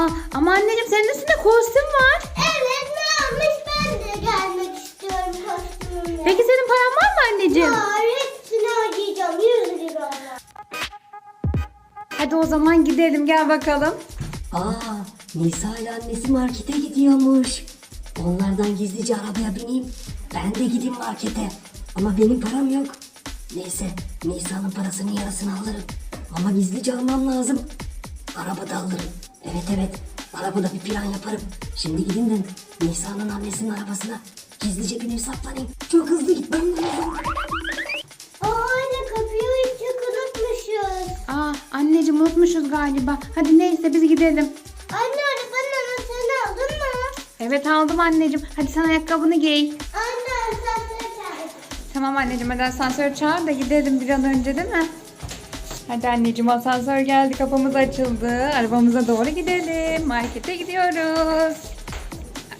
Aa ama anneciğim senin üstünde kostüm var. Evet ne yapmış ben de gelmek istiyorum kostümümle. Peki senin paran var mı anneciğim? Var hepsini ödeyeceğim 100 lira. Hadi o zaman gidelim gel bakalım. Aa, Nisa ile annesi markete gidiyormuş. Onlardan gizlice arabaya bineyim. Ben de gideyim markete. Ama benim param yok. Neyse, Nisa'nın parasının yarısını alırım. Ama gizlice almam lazım. Arabada alırım. Evet evet, arabada bir plan yaparım. Şimdi gidin de Nisa'nın annesinin arabasına gizlice binip saklanayım. Çok hızlı gitmem lazım. Aa anne kapıyı açık unutmuşuz. Aa anneciğim unutmuşuz galiba. Hadi neyse biz gidelim. Anne arabanın anahtarını aldın mı? Evet aldım anneciğim. Hadi sen ayakkabını giy. Anne asansör çağırdı. Tamam anneciğim hadi asansör çağır da gidelim bir an önce değil mi? Hadi anneciğim asansör geldi kapımız açıldı. Arabamıza doğru gidelim. Markete gidiyoruz.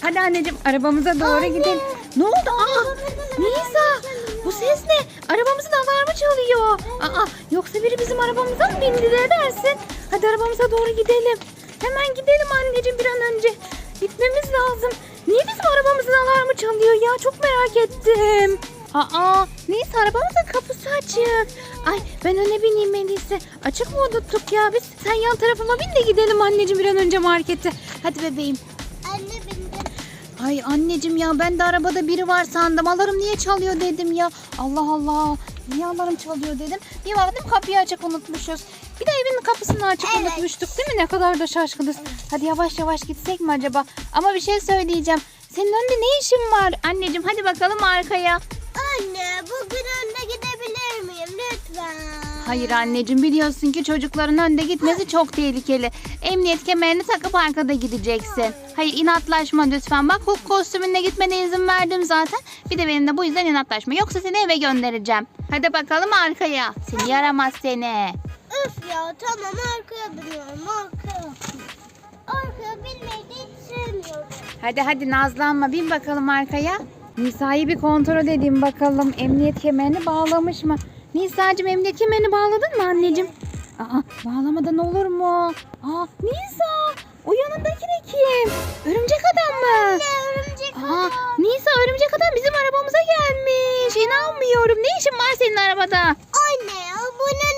Hadi anneciğim arabamıza doğru gidelim. Ne oldu? Aa, Nisa bu ses ne? Arabamızın alarmı çalıyor. Aa, yoksa biri bizim arabamıza mı bindi ne dersin? Hadi arabamıza doğru gidelim. Hemen gidelim anneciğim bir an önce. Gitmemiz lazım. Niye bizim arabamızın alarmı çalıyor ya? Çok merak ettim. Aa, neyse arabamızın kapısı açık. Ay ben öne bineyim en iyisi. Açık mı unuttuk ya biz? Sen yan tarafıma bin de gidelim anneciğim bir an önce markete. Hadi bebeğim. Anne bindim. Ay anneciğim ya ben de arabada biri var sandım. Alarm niye çalıyor dedim ya. Allah Allah. Niye alarm çalıyor dedim. Bir baktım kapıyı açık unutmuşuz. Bir de evin kapısını açık Evet. unutmuştuk değil mi? Ne kadar da şaşkınız. Hadi yavaş yavaş gitsek mi acaba? Ama bir şey söyleyeceğim. Senin önünde ne işin var? Anneciğim hadi bakalım arkaya. Anne bugün önde gidebilir miyim lütfen? Hayır anneciğim biliyorsun ki çocukların önde gitmesi çok tehlikeli. Emniyet kemerini takıp arkada gideceksin. Hayır inatlaşma lütfen. Bak Hulk kostümünle gitmene izin verdim zaten. Bir de benimle bu yüzden inatlaşma. Yoksa seni eve göndereceğim. Hadi bakalım arkaya. Seni yaramaz seni. Öf ya tamam arkaya biniyorum arkaya. Arkaya binmeyi de hiç sevmiyorum. Hadi hadi nazlanma bin bakalım arkaya. Nisa'yı bir kontrol edeyim bakalım. Emniyet kemerini bağlamış mı? Nisa'cığım emniyet kemerini bağladın mı anneciğim? Aa bağlamadan olur mu? Aa Nisa o yanındaki de kim? Örümcek adam mı? Anne örümcek Aa, adam. Nisa örümcek adam bizim arabamıza gelmiş. İnanmıyorum. Ne işin var senin arabada? Anne bunun ne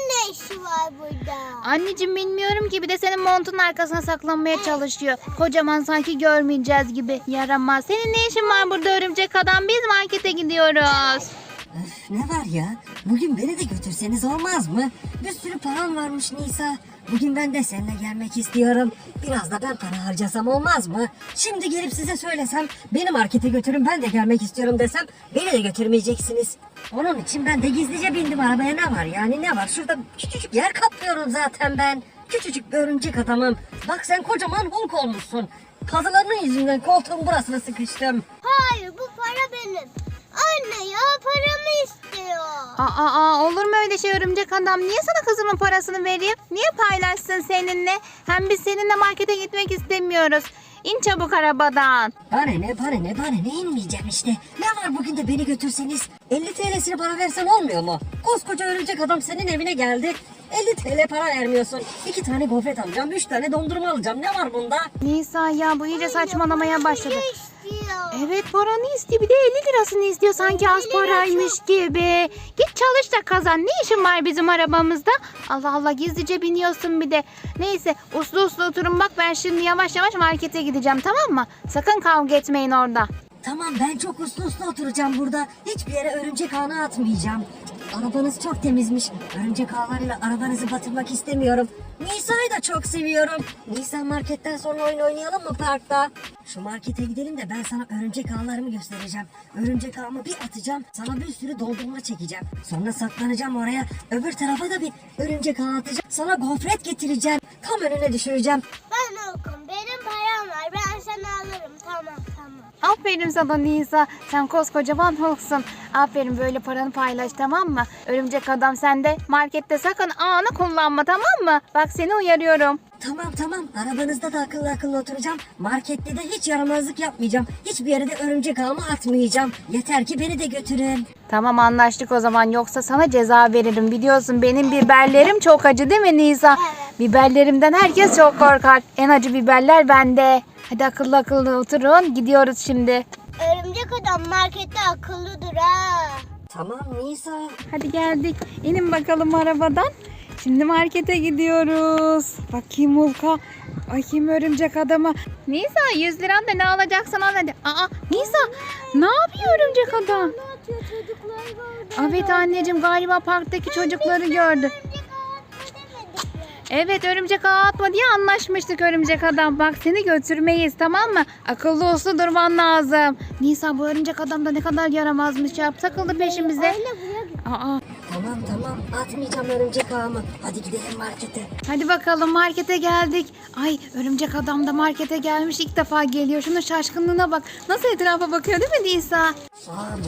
işi var burada? Anneciğim bilmiyorum ki bir de senin montun arkasına saklanmaya çalışıyor. Kocaman sanki görmeyeceğiz gibi. Yaramaz. Senin ne işin var burada örümcek adam? Biz markete gidiyoruz. Öf, ne var ya? Bugün beni de götürseniz olmaz mı? Bir sürü param varmış Nisa. Bugün ben de seninle gelmek istiyorum. Biraz da ben para harcasam olmaz mı? Şimdi gelip size söylesem beni markete götürün ben de gelmek istiyorum desem beni de götürmeyeceksiniz. Onun için ben de gizlice bindim arabaya ne var yani ne var? Şurada küçücük yer kaplıyorum zaten ben. Küçücük bir örümcek adamım. Bak sen kocaman Hulk olmuşsun. Kazılarının yüzünden koltuğun burasına sıkıştım. Hayır bu para benim. Anne ya paramı istiyor. Aa, aa, olur mu öyle şey örümcek adam? Niye sana kızımın parasını vereyim? Niye paylaşsın seninle? Hem biz seninle markete gitmek istemiyoruz. İn çabuk arabadan. Bana ne bana ne bana ne inmeyeceğim işte. Ne var bugün de beni götürseniz? 50 TL'sini bana versen olmuyor mu? Koskoca örümcek adam senin evine geldi. 50 TL para vermiyorsun. İki tane gofret alacağım, üç tane dondurma alacağım. Ne var bunda? Nisa ya bu iyice saçmalamaya başladı. İstiyor? Evet paranı istiyor bir de 50 lirasını istiyor sanki az 50 lira paraymış gibi. Git çalış da kazan ne işin var bizim arabamızda? Allah Allah gizlice biniyorsun bir de. Neyse uslu uslu oturun bak ben şimdi yavaş yavaş markete gideceğim tamam mı? Sakın kavga etmeyin orada. Tamam ben çok uslu uslu oturacağım burada. Hiçbir yere örümcek ağına atmayacağım. Arabanız çok temizmiş. Örümcek ağlarıyla arabanızı batırmak istemiyorum. Nisa'yı da çok seviyorum. Nisa marketten sonra oyun oynayalım mı parkta? Şu markete gidelim de ben sana örümcek ağlarımı göstereceğim. Örümcek ağımı bir atacağım. Sana bir sürü dondurma çekeceğim. Sonra saklanacağım oraya. Öbür tarafa da bir örümcek ağı atacağım. Sana gofret getireceğim. Tam önüne düşüreceğim. Ben okum benim Aferin sana Nisa. Sen koskocaman Hulk'sun. Aferin böyle paranı paylaş tamam mı? Örümcek adam sen de markette sakın ağını kullanma tamam mı? Bak seni uyarıyorum. Tamam tamam arabanızda da akıllı akıllı oturacağım. Markette de hiç yaramazlık yapmayacağım. Hiçbir yere de örümcek ağımı atmayacağım. Yeter ki beni de götürün. Tamam anlaştık o zaman yoksa sana ceza veririm. Biliyorsun benim biberlerim çok acı değil mi Nisa? Biberlerimden herkes çok korkar. En acı biberler bende. Hadi akıllı akıllı oturun. Gidiyoruz şimdi. Örümcek adam markette akıllıdır ha. Tamam Nisa. Hadi geldik. İnin bakalım arabadan. Şimdi markete gidiyoruz. Bakayım Hulka. Bakayım örümcek adama. Nisa 100 liran da ne alacaksın al hadi. Aa Nisa ne yapıyor örümcek adam? Evet anneciğim galiba parktaki çocukları gördü. Evet örümcek ağı atma diye anlaşmıştık örümcek adam. Bak seni götürmeyiz tamam mı? Akıllı uslu durman lazım. Nisa bu örümcek adam da ne kadar yaramazmış ya. Takıldı peşimize. Aa, Tamam tamam atmayacağım örümcek ağımı. Hadi gidelim markete. hadi bakalım markete geldik. Ay örümcek adam da markete gelmiş ilk defa geliyor. Şunun şaşkınlığına bak. Nasıl etrafa bakıyor değil mi Nisa? Aa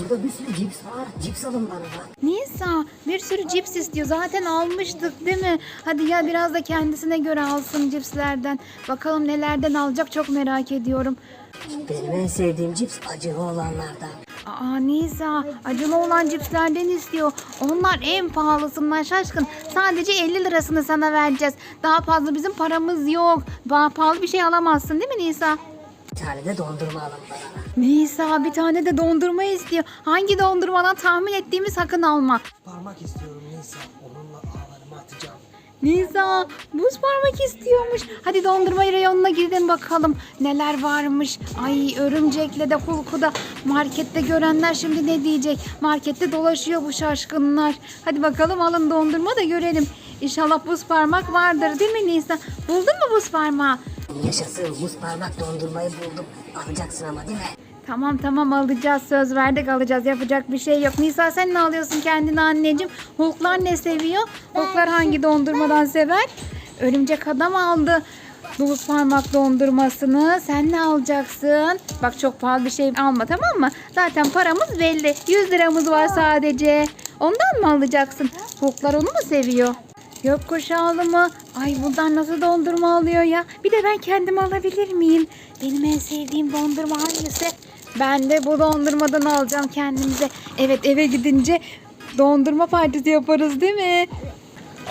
burada bir sürü cips var. Cips alın bana bak. Nisa bir sürü cips istiyor. Zaten almıştık değil mi? Hadi ya biraz da kendisine göre alsın cipslerden. Bakalım nelerden alacak çok merak ediyorum. Benim en sevdiğim cips acılı olanlardan. Aa Nisa acılı olan cipslerden istiyor. Onlar en pahalısından şaşkın. Sadece 50 lirasını sana vereceğiz. Daha fazla bizim paramız yok. Daha pahalı bir şey alamazsın değil mi Nisa? Bir tane de dondurma alın bana. Nisa bir tane de dondurma istiyor. Hangi dondurmadan tahmin ettiğimi sakın alma. Parmak istiyorum Nisa. Atacağım. Nisa buz parmak istiyormuş. Hadi dondurma reyonuna gidelim bakalım neler varmış. Ay örümcekle de hulku da markette görenler şimdi ne diyecek? Markette dolaşıyor bu şaşkınlar. Hadi bakalım alın dondurma da görelim. İnşallah buz parmak vardır değil mi Nisa? Buldun mu buz parmağı? Yaşasın buz parmak dondurmayı buldum. Alacaksın ama değil mi? Tamam tamam alacağız söz verdik alacağız yapacak bir şey yok. Nisa sen ne alıyorsun kendine anneciğim? Hulklar ne seviyor? Hulklar hangi dondurmadan sever? Örümcek adam aldı. Buz parmak dondurmasını sen ne alacaksın? Bak çok pahalı bir şey alma tamam mı? Zaten paramız belli. 100 liramız var sadece. Ondan mı alacaksın? Hulklar onu mu seviyor? Gökkuşağlı mı? Ay bundan nasıl dondurma alıyor ya? Bir de ben kendim alabilir miyim? Benim en sevdiğim dondurma hangisi? Ben de bu dondurmadan alacağım kendimize. Evet eve gidince dondurma partisi yaparız değil mi?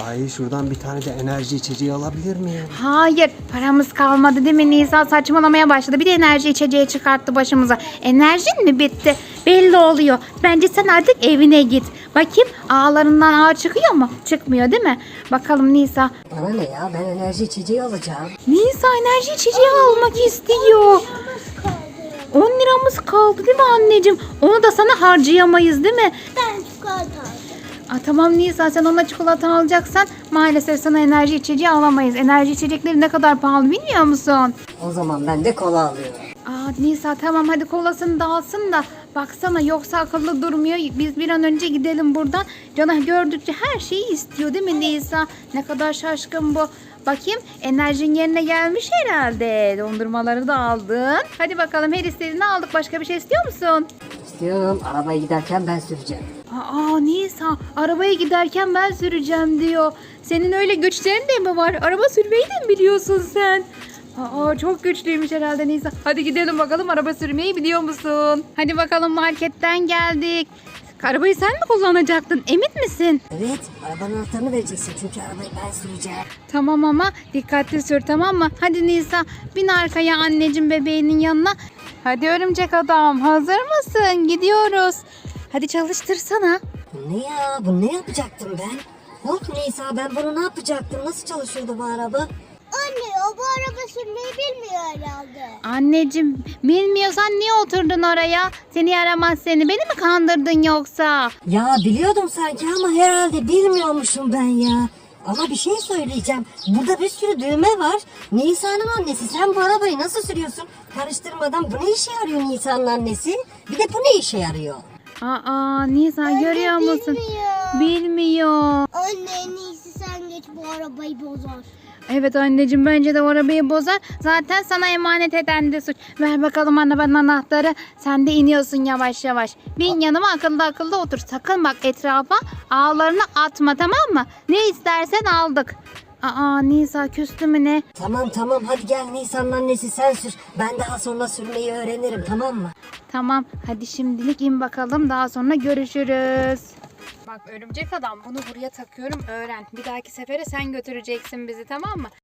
Ay şuradan bir tane de enerji içeceği alabilir miyim? Hayır paramız kalmadı değil mi Nisa saçmalamaya başladı. Bir de enerji içeceği çıkarttı başımıza. Enerjin mi bitti? Belli oluyor. Bence sen artık evine git. Bakayım ağlarından ağ çıkıyor mu? Çıkmıyor değil mi? Bakalım Nisa. Bana ne ya ben enerji içeceği alacağım. Nisa enerji içeceği almak istiyor. 10 liramız kaldı değil mi anneciğim? Onu da sana harcayamayız değil mi? Ben çikolata aldım. Aa, tamam Nisa sen ona çikolata alacaksan maalesef sana enerji içeceği alamayız. Enerji içecekleri ne kadar pahalı bilmiyor musun? O zaman ben de kola alıyorum. Aa Nisa tamam hadi kolasını da alsın da baksana yoksa akıllı durmuyor. Biz bir an önce gidelim buradan. Cana gördükçe her şeyi istiyor değil mi Nisa? Ne kadar şaşkın bu. Bakayım enerjin yerine gelmiş herhalde. Dondurmaları da aldın. Hadi bakalım her istediğini aldık. Başka bir şey istiyor musun? İstiyorum arabaya giderken ben süreceğim. Aa Nisa arabaya giderken ben süreceğim diyor. Senin öyle güçlerin de mi var? Araba sürmeyi de mi biliyorsun sen? Aa çok güçlüymüş herhalde Nisa. Hadi gidelim bakalım araba sürmeyi biliyor musun? Hadi bakalım marketten geldik. Arabayı sen mi kullanacaktın? Emin misin? Evet arabanın anahtarını vereceksin çünkü arabayı ben süreceğim. Tamam ama dikkatli sür tamam mı? Hadi Nisa bin arkaya anneciğim bebeğinin yanına. Hadi örümcek adam hazır mısın? Gidiyoruz. Hadi çalıştırsana. Bu ne ya bu ne yapacaktım ben? Hulk Nisa ben bunu ne yapacaktım? Nasıl çalışıyordu bu araba? Anne o bu araba sürmeyi bilmiyor herhalde. Anneciğim bilmiyorsan niye oturdun oraya? Seni yaramaz seni. Beni mi kandırdın yoksa? Ya biliyordum sanki ama herhalde bilmiyormuşum ben ya. Ama bir şey söyleyeceğim. Burada bir sürü düğme var. Nisa'nın annesi sen bu arabayı nasıl sürüyorsun? Karıştırmadan bu ne işe yarıyor Nisa'nın annesi? Bir de bu ne işe yarıyor? Aa Nisa görüyor musun? bilmiyor. Bilmiyor. Anne en iyisi sen geç bu arabayı bozar. Evet anneciğim bence de o arabayı bozar. Zaten sana emanet eden de suç. Ver bakalım anne ben anahtarı. Sen de iniyorsun yavaş yavaş. Bin yanıma akıllı akıllı otur. Sakın bak etrafa ağlarını atma tamam mı? Ne istersen aldık. Aa Nisa küstü mü ne? Tamam tamam hadi gel Nisa'nın annesi sen sür. Ben daha sonra sürmeyi öğrenirim tamam mı? Tamam hadi şimdilik in bakalım daha sonra görüşürüz. Bak örümcek adam bunu buraya takıyorum öğren. Bir dahaki sefere sen götüreceksin bizi tamam mı?